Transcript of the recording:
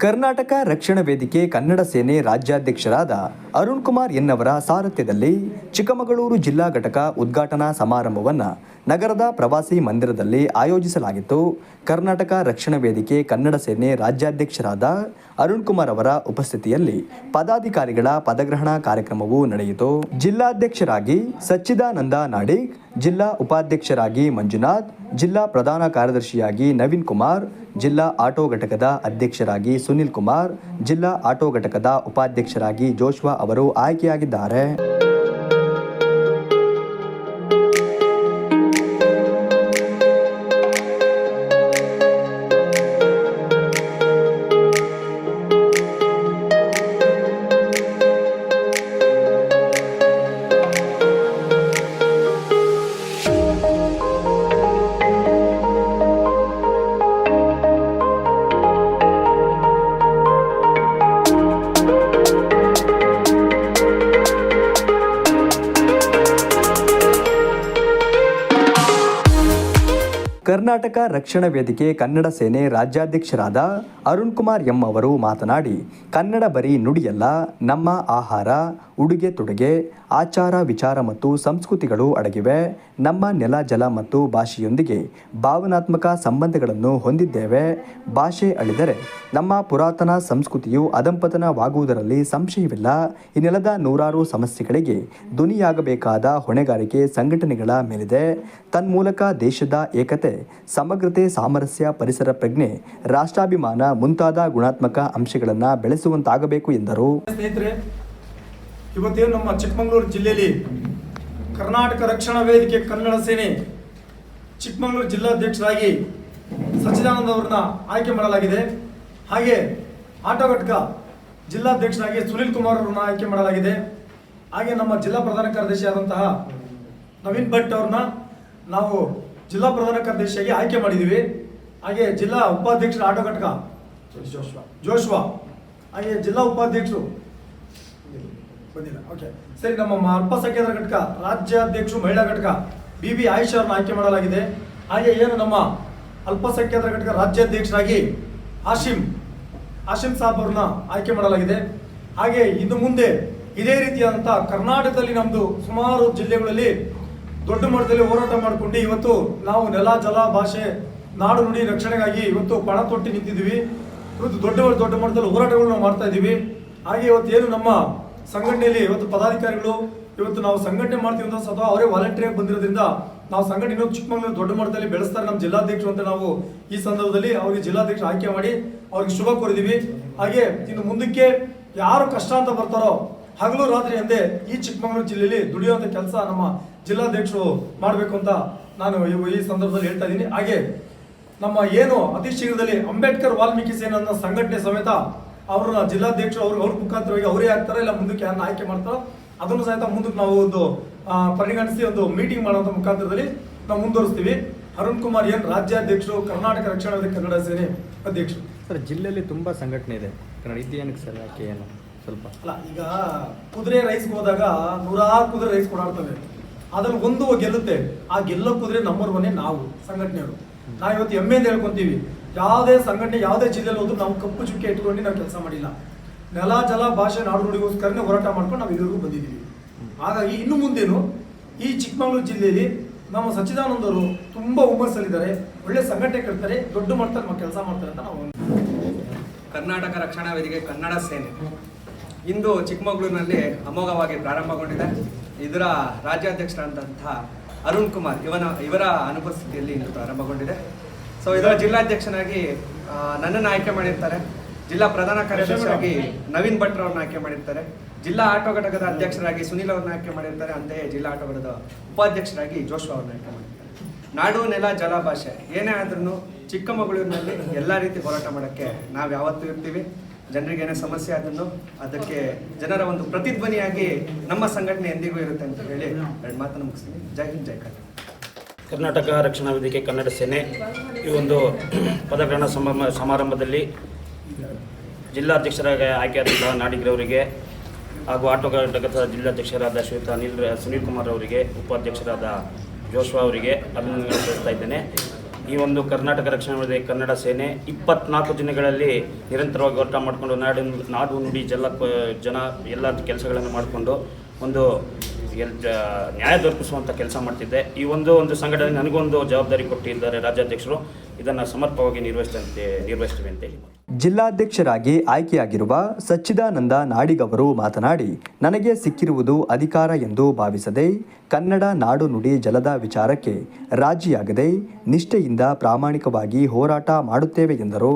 ಕರ್ನಾಟಕ ರಕ್ಷಣಾ ವೇದಿಕೆ ಕನ್ನಡ ಸೇನೆ ರಾಜ್ಯಾಧ್ಯಕ್ಷರಾದ ಅರುಣ್ ಕುಮಾರ್ ಎನ್ನವರ ಸಾರಥ್ಯದಲ್ಲಿ ಚಿಕ್ಕಮಗಳೂರು ಜಿಲ್ಲಾ ಘಟಕ ಉದ್ಘಾಟನಾ ಸಮಾರಂಭವನ್ನು ನಗರದ ಪ್ರವಾಸಿ ಮಂದಿರದಲ್ಲಿ ಆಯೋಜಿಸಲಾಗಿತ್ತು. ಕರ್ನಾಟಕ ರಕ್ಷಣಾ ವೇದಿಕೆ ಕನ್ನಡ ಸೇನೆ ರಾಜ್ಯಾಧ್ಯಕ್ಷರಾದ ಅರುಣ್ ಕುಮಾರ್ ಅವರ ಉಪಸ್ಥಿತಿಯಲ್ಲಿ ಪದಾಧಿಕಾರಿಗಳ ಪದಗ್ರಹಣ ಕಾರ್ಯಕ್ರಮವು ನಡೆಯಿತು. ಜಿಲ್ಲಾಧ್ಯಕ್ಷರಾಗಿ ಸಚ್ಚಿದಾನಂದ ನಾಡಿಗ್ ಜಿಲ್ಲಾ ಉಪಾಧ್ಯಕ್ಷರಾಗಿ ಮಂಜುನಾಥ್, ಜಿಲ್ಲಾ ಪ್ರಧಾನ ಕಾರ್ಯದರ್ಶಿಯಾಗಿ ನವೀನ್ ಕುಮಾರ್, ಜಿಲ್ಲಾ ಆಟೋ ಘಟಕದ ಅಧ್ಯಕ್ಷರಾಗಿ ಸುನಿಲ್ ಕುಮಾರ್, ಜಿಲ್ಲಾ ಆಟೋ ಘಟಕದ ಉಪಾಧ್ಯಕ್ಷರಾಗಿ ಜೋಶ್ವಾ ಅವರು ಆಯ್ಕೆಯಾಗಿದ್ದಾರೆ. ಕರ್ನಾಟಕ ರಕ್ಷಣಾ ವೇದಿಕೆ ಕನ್ನಡ ಸೇನೆ ರಾಜ್ಯಾಧ್ಯಕ್ಷರಾದ ಅರುಣ್ ಕುಮಾರ್ ಎಂ ಅವರು ಮಾತನಾಡಿ, ಕನ್ನಡ ಬರೀ ನುಡಿಯಲ್ಲ, ನಮ್ಮ ಆಹಾರ, ಉಡುಗೆ ತೊಡುಗೆ, ಆಚಾರ ವಿಚಾರ ಮತ್ತು ಸಂಸ್ಕೃತಿಗಳು ಅಡಗಿವೆ. ನಮ್ಮ ನೆಲ, ಜಲ ಮತ್ತು ಭಾಷೆಯೊಂದಿಗೆ ಭಾವನಾತ್ಮಕ ಸಂಬಂಧಗಳನ್ನು ಹೊಂದಿದ್ದೇವೆ. ಭಾಷೆ ಅಳಿದರೆ ನಮ್ಮ ಪುರಾತನ ಸಂಸ್ಕೃತಿಯು ಅದಂಪತನವಾಗುವುದರಲ್ಲಿ ಸಂಶಯವಿಲ್ಲ. ಈ ನೆಲದ ನೂರಾರು ಸಮಸ್ಯೆಗಳಿಗೆ ಧ್ವನಿಯಾಗಬೇಕಾದ ಹೊಣೆಗಾರಿಕೆ ಸಂಘಟನೆಗಳ ಮೇಲಿದೆ. ತನ್ಮೂಲಕ ದೇಶದ ಏಕತೆ ಸಮಗ್ರತೆ, ಸಾಮರಸ್ಯ, ಪರಿಸರ ಪ್ರಜ್ಞೆ, ರಾಷ್ಟ್ರಾಭಿಮಾನ ಮುಂತಾದ ಗುಣಾತ್ಮಕ ಅಂಶಗಳನ್ನು ಬೆಳೆಸುವಂತಾಗಬೇಕು ಎಂದರು. ಸ್ನೇಹಿತರೆ, ಇವತ್ತೇನು ನಮ್ಮ ಚಿಕ್ಕಮಗಳೂರು ಜಿಲ್ಲೆಯಲ್ಲಿ ಕರ್ನಾಟಕ ರಕ್ಷಣಾ ವೇದಿಕೆ ಕನ್ನಡ ಸೇನೆ ಚಿಕ್ಕಮಗಳೂರು ಜಿಲ್ಲಾಧ್ಯಕ್ಷರಾಗಿ ಸಚ್ಚಿದಾನಂದ ಅವರನ್ನ ಆಯ್ಕೆ ಮಾಡಲಾಗಿದೆ. ಹಾಗೆ ಆಟೋ ಘಟಕ ಜಿಲ್ಲಾಧ್ಯಕ್ಷರಾಗಿ ಸುನೀಲ್ ಕುಮಾರ್ ಅವರನ್ನ ಆಯ್ಕೆ ಮಾಡಲಾಗಿದೆ. ಹಾಗೆ ನಮ್ಮ ಜಿಲ್ಲಾ ಪ್ರಧಾನ ಕಾರ್ಯದರ್ಶಿ ಆದಂತಹ ನವೀನ್ ಭಟ್ ಅವ್ರನ್ನ ನಾವು ಜಿಲ್ಲಾ ಪ್ರಧಾನ ಕಾರ್ಯದರ್ಶಿಯಾಗಿ ಆಯ್ಕೆ ಮಾಡಿದ್ದೀವಿ ಹಾಗೆ ಜಿಲ್ಲಾ ಉಪಾಧ್ಯಕ್ಷರ ಆಟೋ ಘಟಕ ಜೋಶ್ವಾ ಜೋಶ್ವಾ ಹಾಗೆ ಜಿಲ್ಲಾ ಉಪಾಧ್ಯಕ್ಷರು, ಬಂದಿಲ್ಲ ಓಕೆ ಸರಿ, ನಮ್ಮ ಅಲ್ಪಸಂಖ್ಯಾತರ ಘಟಕ, ರಾಜ್ಯಾಧ್ಯಕ್ಷರು, ಮಹಿಳಾ ಘಟಕ, ಬಿ ಬಿ ಆಯಿಷಾ ಅವ್ರನ್ನ ಆಯ್ಕೆ ಮಾಡಲಾಗಿದೆ. ಹಾಗೆ ಏನು ನಮ್ಮ ಅಲ್ಪಸಂಖ್ಯಾತರ ಘಟಕ ರಾಜ್ಯಾಧ್ಯಕ್ಷರಾಗಿ ಆಶಿಮ್ ಆಶಿಮ್ ಸಾಬ್ ಅವ್ರನ್ನ ಆಯ್ಕೆ ಮಾಡಲಾಗಿದೆ. ಹಾಗೆ ಇನ್ನು ಮುಂದೆ ಇದೇ ರೀತಿಯಾದಂಥ ಕರ್ನಾಟಕದಲ್ಲಿ ನಮ್ಮದು ಸುಮಾರು ಜಿಲ್ಲೆಗಳಲ್ಲಿ ದೊಡ್ಡ ಮಟ್ಟದಲ್ಲಿ ಹೋರಾಟ ಮಾಡಿಕೊಂಡು ಇವತ್ತು ನಾವು ನೆಲ, ಜಲ, ಭಾಷೆ, ನಾಡು ನುಡಿ ರಕ್ಷಣೆಗಾಗಿ ಇವತ್ತು ಪಣ ತೊಟ್ಟಿ ನಿಂತಿದ್ದೀವಿ. ಇವತ್ತು ದೊಡ್ಡ ದೊಡ್ಡ ಮಟ್ಟದಲ್ಲಿ ಹೋರಾಟಗಳು ನಾವು ಮಾಡ್ತಾ ಇದ್ದೀವಿ. ಹಾಗೆ ಇವತ್ತು ಏನು ನಮ್ಮ ಸಂಘಟನೆಯಲ್ಲಿ ಇವತ್ತು ಪದಾಧಿಕಾರಿಗಳು ಇವತ್ತು ನಾವು ಸಂಘಟನೆ ಮಾಡ್ತೀವಿ ಅಂತ ಸ್ವತಃ ಅವರೇ ವಾಲಂಟಿಯರ್ ಬಂದಿರೋದ್ರಿಂದ ನಾವು ಸಂಘಟನೆ ಇನ್ನೂ ಚಿಕ್ಕಮಗಳೂರು ದೊಡ್ಡ ಮಟ್ಟದಲ್ಲಿ ಬೆಳೆಸ್ತಾರೆ ನಮ್ಮ ಜಿಲ್ಲಾಧ್ಯಕ್ಷರು ಅಂತ ನಾವು ಈ ಸಂದರ್ಭದಲ್ಲಿ ಅವರಿಗೆ ಜಿಲ್ಲಾಧ್ಯಕ್ಷ ಆಯ್ಕೆ ಮಾಡಿ ಅವ್ರಿಗೆ ಶುಭ ಕೋರಿದೀವಿ ಹಾಗೆ ಇನ್ನು ಮುಂದಕ್ಕೆ ಯಾರು ಕಷ್ಟ ಅಂತ ಬರ್ತಾರೋ ಹಗಲು ರಾತ್ರಿ ಎಂದೇ ಈ ಚಿಕ್ಕಮಗಳೂರು ಜಿಲ್ಲೆಯಲ್ಲಿ ದುಡಿಯುವಂಥ ಕೆಲಸ ನಮ್ಮ ಜಿಲ್ಲಾಧ್ಯಕ್ಷರು ಮಾಡಬೇಕು ಅಂತ ನಾನು ಈ- ಸಂದರ್ಭದಲ್ಲಿ ಹೇಳ್ತಾ ಇದ್ದೀನಿ. ಹಾಗೆ ನಮ್ಮ ಏನು ಅತಿ ಶೀಘ್ರದಲ್ಲಿ ಅಂಬೇಡ್ಕರ್ ವಾಲ್ಮೀಕಿ ಸೇನನ್ನ ಸಂಘಟನೆ ಸಮೇತ ಅವರ ಜಿಲ್ಲಾಧ್ಯಕ್ಷರು ಅವ್ರ ಅವ್ರ ಮುಖಾಂತರವಾಗಿ ಅವರೇ ಆಗ್ತಾರೆ, ಇಲ್ಲ ಮುಂದಕ್ಕೆ ಯಾರನ್ನ ಆಯ್ಕೆ ಮಾಡ್ತಾರೋ ಅದನ್ನು ಸಹಿತ ಮುಂದಕ್ಕೆ ನಾವು ಒಂದು ಪರಿಗಣಿಸಿ ಒಂದು ಮೀಟಿಂಗ್ ಮಾಡುವಂತ ಮುಖಾಂತರದಲ್ಲಿ ನಾವು ಮುಂದುವರಿಸ್ತೀವಿ. ಅರುಣ್ ಕುಮಾರ್ ಎನ್ ರಾಜ್ಯಾಧ್ಯಕ್ಷರು, ಕರ್ನಾಟಕ ರಕ್ಷಣಾ ಕನ್ನಡ ಸೇನೆ ಅಧ್ಯಕ್ಷರು? ಸರ್, ಜಿಲ್ಲೆಯಲ್ಲಿ ತುಂಬ ಸಂಘಟನೆ ಇದೆ. ಕನ್ನಡ ಸರ್ ಯಾಕೆ ಏನು? ಸ್ವಲ್ಪ. ಅಲ್ಲ ಈಗ ಕುದುರೆ ರೈಸ್ಗೆ ಹೋದಾಗ ನೂರಾರು ಕುದುರೆ ರೈಸ್ ಕೊಡಾಡ್ತವೆ ಅದ್ರಲ್ಲಿ ಒಂದು ಗೆಲ್ಲುತ್ತೆ. ಆ ಗೆಲ್ಲೋ ಕುದುರೆ ನಂಬರ್ ಒನ್ನೇ ನಾವು ಸಂಘಟನೆಯವರು. ನಾವು ಇವತ್ತು ಹೆಮ್ಮೆಯಿಂದ ಹೇಳ್ಕೊಂತೀವಿ. ಯಾವುದೇ ಸಂಘಟನೆ ಯಾವುದೇ ಜಿಲ್ಲೆಯಲ್ಲಿ ಹೋದ್ರು ನಾವು ಕಪ್ಪು ಚುಕ್ಕೆ ಇಟ್ಕೊಂಡು ನಾವು ಕೆಲಸ ಮಾಡಿಲ್ಲ. ನೆಲ ಜಲ ಭಾಷೆ ನಾಡು ನುಡಿಗೋಸ್ಕರನೇ ಹೋರಾಟ ಮಾಡ್ಕೊಂಡು ನಾವು ಇಲ್ಲಿವರೆಗೂ ಬಂದಿದ್ದೀವಿ. ಹಾಗಾಗಿ ಇನ್ನು ಮುಂದೇನು ಈ ಚಿಕ್ಕಮಗಳೂರು ಜಿಲ್ಲೆಯಲ್ಲಿ ನಮ್ಮ ಸಚ್ಚಿದಾನಂದರು ತುಂಬ ತುಂಬಾ ಹುಮ್ಮಸ್ಸಲ್ಲಿದ್ದಾರೆ. ಒಳ್ಳೆ ಸಂಘಟನೆ ಕಟ್ತಾರೆ ದೊಡ್ಡ ಮಟ್ಟದಲ್ಲಿ ಕೆಲಸ ಮಾಡ್ತಾರೆ ಅಂತ ನಾವು ಕರ್ನಾಟಕ ರಕ್ಷಣಾ ವೇದಿಕೆ ಕನ್ನಡ ಸೇನೆ. ಇಂದು ಚಿಕ್ಕಮಗಳೂರಿನಲ್ಲಿ ಅಮೋಘವಾಗಿ ಪ್ರಾರಂಭಗೊಂಡಿದೆ. ಇದರ ರಾಜ್ಯಾಧ್ಯಕ್ಷರಾದಂಥ ಅರುಣ್ ಕುಮಾರ್ ಇವನ, ಇವರ ಅನುಪಸ್ಥಿತಿಯಲ್ಲಿ ಇಂದು ಪ್ರಾರಂಭಗೊಂಡಿದೆ. ಸೊ ಇದರ ಜಿಲ್ಲಾಧ್ಯಕ್ಷನಾಗಿ ನನ್ನನ್ನು ಆಯ್ಕೆ ಮಾಡಿರ್ತಾರೆ. ಜಿಲ್ಲಾ ಪ್ರಧಾನ ಕಾರ್ಯದರ್ಶಿಯಾಗಿ ನವೀನ್ ಭಟ್ರ ಅವ್ರನ್ನ ಆಯ್ಕೆ ಮಾಡಿರ್ತಾರೆ. ಜಿಲ್ಲಾ ಆಟೋ ಘಟಕದ ಅಧ್ಯಕ್ಷರಾಗಿ ಸುನೀಲ್ ಅವ್ರನ್ನ ಆಯ್ಕೆ ಮಾಡಿರ್ತಾರೆ. ಅಂತೆಯೇ ಜಿಲ್ಲಾ ಆಟೋ ಘಟಕದ ಉಪಾಧ್ಯಕ್ಷರಾಗಿ ಜೋಶ್ವಾ ಅವ್ರನ್ನ ಆಯ್ಕೆ ಮಾಡಿರ್ತಾರೆ. ನಾಡು, ನೆಲ ಜಲ ಭಾಷೆ ಏನೇ ಆದ್ರೂ ಚಿಕ್ಕಮಗಳೂರಿನಲ್ಲಿ ಎಲ್ಲ ರೀತಿ ಹೋರಾಟ ಮಾಡೋಕ್ಕೆ ನಾವು ಯಾವತ್ತೂ ಇರ್ತೀವಿ. ಜನರಿಗೆ ಏನೇ ಸಮಸ್ಯೆ ಆದ್ರೂ ಅದಕ್ಕೆ ಜನರ ಒಂದು ಪ್ರತಿಧ್ವನಿಯಾಗಿ ನಮ್ಮ ಸಂಘಟನೆ ಎಂದಿಗೂ ಇರುತ್ತೆ ಅಂತ ಹೇಳಿ ಎರಡು ಮಾತನ್ನು ಮುಗಿಸ್ತೀನಿ. ಜೈ ಹಿಂದ್, ಜೈ ಕರ್ನಾಟಕ. ಕರ್ನಾಟಕ ರಕ್ಷಣಾ ವೇದಿಕೆ ಕನ್ನಡ ಸೇನೆ ಈ ಒಂದು ಪದಗ್ರಹಣ ಸಮಾರಂಭ ಸಮಾರಂಭದಲ್ಲಿ ಜಿಲ್ಲಾಧ್ಯಕ್ಷರಾಗಿ ಆಯ್ಕೆಯಾದಂತಹ ನಾಡಿಗ್ರವರಿಗೆ ಹಾಗೂ ಆಟೋ ಘಟಕದ ಜಿಲ್ಲಾಧ್ಯಕ್ಷರಾದ ಶ್ವೇತಾ ಅನಿಲ್ ಸುನೀಲ್ ಕುಮಾರ್ ಅವರಿಗೆ, ಉಪಾಧ್ಯಕ್ಷರಾದ ಜೋಶ್ವಾ ಅವರಿಗೆ ಅಭಿನಂದನೆ ಸಲ್ಲಿಸ್ತಾ ಇದ್ದೇನೆ. ಈ ಒಂದು ಕರ್ನಾಟಕ ರಕ್ಷಣಾ ವೇದಿಕೆ ಕನ್ನಡ ಸೇನೆ ಇಪ್ಪತ್ನಾಲ್ಕು ದಿನಗಳಲ್ಲಿ ನಿರಂತರವಾಗಿ ಹೋರಾಟ ಮಾಡಿಕೊಂಡು ನಾಡು ನಾಡು ನುಡಿ ಜಲ ಜನ ಎಲ್ಲ ಕೆಲಸಗಳನ್ನು ಮಾಡಿಕೊಂಡು ಒಂದು ಎಲ್ ನ್ಯಾಯ ದೊರಕಿಸುವಂಥ ಕೆಲಸ ಮಾಡ್ತಿದ್ದೆ. ಈ ಒಂದು ಒಂದು ಸಂಘಟನೆ ನನಗೊಂದು ಜವಾಬ್ದಾರಿ ಕೊಟ್ಟಿದ್ದಾರೆ ರಾಜ್ಯಾಧ್ಯಕ್ಷರು. ಇದನ್ನು ಸಮರ್ಪಕವಾಗಿ ನಿರ್ವಹಿಸಿದಂತೆ ನಿರ್ವಹಿಸ್ತೇವೆ ಅಂತ ಜಿಲ್ಲಾಧ್ಯಕ್ಷರಾಗಿ ಆಯ್ಕೆಯಾಗಿರುವ ಸಚ್ಚಿದಾನಂದ ನಾಡಿಗವರು ಮಾತನಾಡಿ, ನನಗೆ ಸಿಕ್ಕಿರುವುದು ಅಧಿಕಾರ ಎಂದು ಭಾವಿಸದೆ, ಕನ್ನಡ ನಾಡು ನುಡಿ ಜಲದ ವಿಚಾರಕ್ಕೆ ರಾಜಿಯಾಗದೆ, ನಿಷ್ಠೆಯಿಂದ ಪ್ರಾಮಾಣಿಕವಾಗಿ ಹೋರಾಟ ಮಾಡುತ್ತೇವೆ ಎಂದರು.